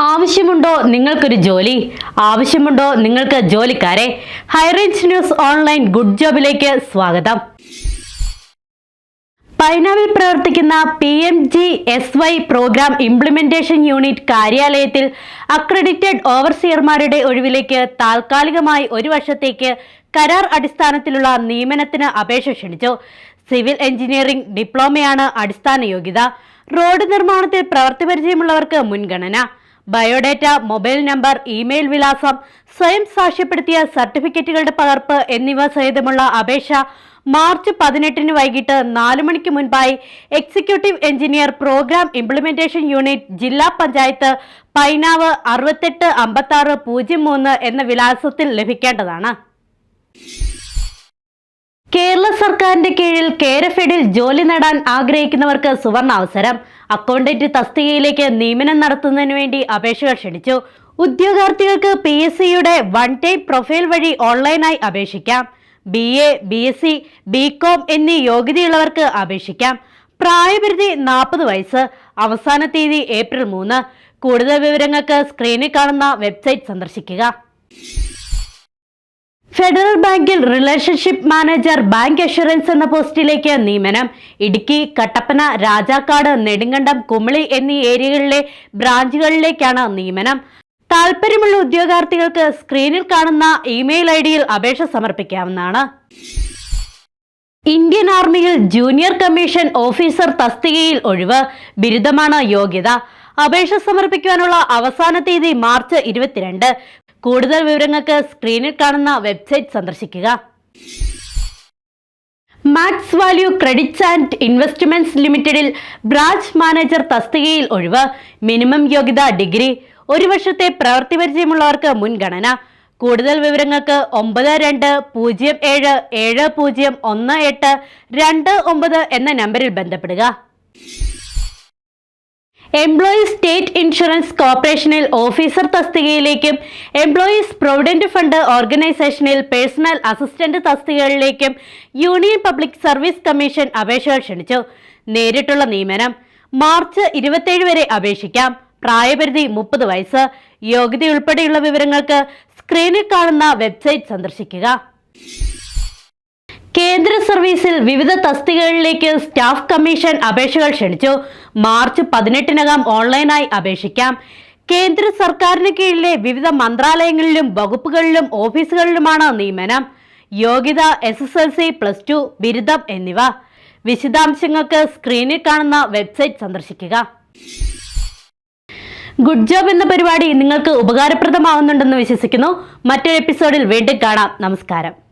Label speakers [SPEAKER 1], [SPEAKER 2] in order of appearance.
[SPEAKER 1] ആവശ്യമുണ്ടോ നിങ്ങൾക്കൊരു ജോലി? ആവശ്യമുണ്ടോ നിങ്ങൾക്ക് ജോലിക്കാരെ? High range news online good ജോബിലേക്ക് സ്വാഗതം. പൈനാവിൽ പ്രവർത്തിക്കുന്ന P M G S Y programme implementation unit കാര്യാലയത്തിൽ accredited ഓവർസിയർമാരുടെ ഒഴിവിലേക്ക് താൽക്കാലികമായി ഒരു വർഷത്തേക്ക് കരാർ അടിസ്ഥാനത്തിലുള്ള നിയമനത്തിന് അപേക്ഷ ക്ഷണിച്ചു. സിവിൽ എഞ്ചിനീയറിംഗ് ഡിപ്ലോമയാണ് അടിസ്ഥാന യോഗ്യത. റോഡ് നിർമ്മാണത്തിൽ പ്രവൃത്തി പരിചയമുള്ളവർക്ക് മുൻഗണന. ബയോഡേറ്റ മൊബൈൽ നമ്പർ ഇമെയിൽ വിലാസം സ്വയം സാക്ഷ്യപ്പെടുത്തിയ സർട്ടിഫിക്കറ്റുകളുടെ പകർപ്പ് എന്നിവ സഹിതമുള്ള അപേക്ഷ മാർച്ച് പതിനെട്ടിന് വൈകിട്ട് നാലു മണിക്ക് മുൻപായി executive engineer programme implementation unit ജില്ലാ പഞ്ചായത്ത് പൈനാവ് അറുപത്തെട്ട് അമ്പത്തി ആറ് പൂജ്യം മൂന്ന് എന്ന വിലാസത്തിൽ ലഭിക്കേണ്ടതാണ്. കേരള സർക്കാരിന്റെ കീഴിൽ കേരഫെഡിൽ ജോലി നേടാൻ ആഗ്രഹിക്കുന്നവർക്ക് സുവർണ അവസരം. അക്കൗണ്ടന്റ് തസ്തികയിലേക്ക് നിയമനം നടത്തുന്നതിന് വേണ്ടി അപേക്ഷകൾ ക്ഷണിച്ചു. ഉദ്യോഗാർത്ഥികൾക്ക് പി എസ് സിയുടെ വൺ ടൈം പ്രൊഫൈൽ വഴി ഓൺലൈനായി അപേക്ഷിക്കാം. B A B S C B com എന്നീ യോഗ്യതയുള്ളവർക്ക് അപേക്ഷിക്കാം. പ്രായപരിധി നാൽപ്പത് വയസ്സ് അവസാന തീയതി ഏപ്രിൽ മൂന്ന്. കൂടുതൽ വിവരങ്ങൾക്ക് സ്ക്രീനിൽ കാണുന്ന വെബ്സൈറ്റ് സന്ദർശിക്കുക. ഫെഡറൽ ബാങ്കിൽ റിലേഷൻഷിപ്പ് മാനേജർ ബാങ്ക് അഷുറൻസ് എന്ന പോസ്റ്റിലേക്ക് നിയമനം. ഇടുക്കി കട്ടപ്പന രാജാക്കാട് നെടുങ്കണ്ടം കുമളി എന്നീ ഏരിയകളിലെ ബ്രാഞ്ചുകളിലേക്കാണ് നിയമനം. താൽപ്പര്യമുള്ള ഉദ്യോഗാർത്ഥികൾക്ക് സ്ക്രീനിൽ കാണുന്ന ഇമെയിൽ ഐ ഡിയിൽ അപേക്ഷ സമർപ്പിക്കാവുന്നതാണ്. ഇന്ത്യൻ ആർമിയിൽ ജൂനിയർ കമ്മീഷൻ ഓഫീസർ തസ്തികയിൽ ഒഴിവ്. ബിരുദമാണ് യോഗ്യത. അപേക്ഷ സമർപ്പിക്കാനുള്ള അവസാന തീയതി മാർച്ച് ഇരുപത്തിരണ്ട്. കൂടുതൽ വിവരങ്ങൾക്ക് സ്ക്രീനിൽ കാണുന്ന വെബ്സൈറ്റ് സന്ദർശിക്കുക. Max value credits and investments ലിമിറ്റഡിൽ ബ്രാഞ്ച് മാനേജർ തസ്തികയിൽ ഒഴിവ് മിനിമം യോഗ്യത ഡിഗ്രി ഒരു വർഷത്തെ പ്രവൃത്തി പരിചയമുള്ളവർക്ക് മുൻഗണന. കൂടുതൽ വിവരങ്ങൾക്ക് ഒമ്പത് രണ്ട് പൂജ്യം ഏഴ് ഏഴ് പൂജ്യം ഒന്ന് എട്ട് രണ്ട് ഒമ്പത് എന്ന നമ്പറിൽ ബന്ധപ്പെടുക. എംപ്ലോയീസ് സ്റ്റേറ്റ് ഇൻഷുറൻസ് കോർപ്പറേഷനിൽ ഓഫീസർ തസ്തികയിലേക്കും എംപ്ലോയീസ് പ്രൊവിഡന്റ് ഫണ്ട് ഓർഗനൈസേഷനിൽ പേഴ്സണൽ അസിസ്റ്റന്റ് തസ്തികകളിലേക്കും യൂണിയൻ പബ്ലിക് സർവീസ് കമ്മീഷൻ അപേക്ഷകൾ ക്ഷണിച്ചു. നേരിട്ടുള്ള നിയമനം മാർച്ച് ഇരുപത്തേഴ് വരെ അപേക്ഷിക്കാം. പ്രായപരിധി മുപ്പത് വയസ്സ്. യോഗ്യതയുൾപ്പെടെയുള്ള വിവരങ്ങൾക്ക് സ്ക്രീനിൽ കാണുന്ന വെബ്സൈറ്റ് സന്ദർശിക്കുക. കേന്ദ്ര സർവീസിൽ വിവിധ തസ്തികകളിലേക്ക് സ്റ്റാഫ് കമ്മീഷൻ അപേക്ഷകൾ ക്ഷണിച്ചു. മാർച്ച് പതിനെട്ടിനകം ഓൺലൈനായി അപേക്ഷിക്കാം. കേന്ദ്ര സർക്കാരിന് കീഴിലെ വിവിധ മന്ത്രാലയങ്ങളിലും വകുപ്പുകളിലും ഓഫീസുകളിലുമാണ് നിയമനം. യോഗ്യത S S L C plus two ബിരുദം എന്നിവ. വിശദാംശങ്ങൾക്ക് സ്ക്രീനിൽ കാണുന്ന വെബ്സൈറ്റ് സന്ദർശിക്കുക. ഗുഡ് ജോബ് എന്ന പരിപാടി നിങ്ങൾക്ക് ഉപകാരപ്രദമാവുന്നുണ്ടെന്ന് വിശ്വസിക്കുന്നു. മറ്റൊരു എപ്പിസോഡിൽ വീണ്ടും കാണാം. നമസ്കാരം.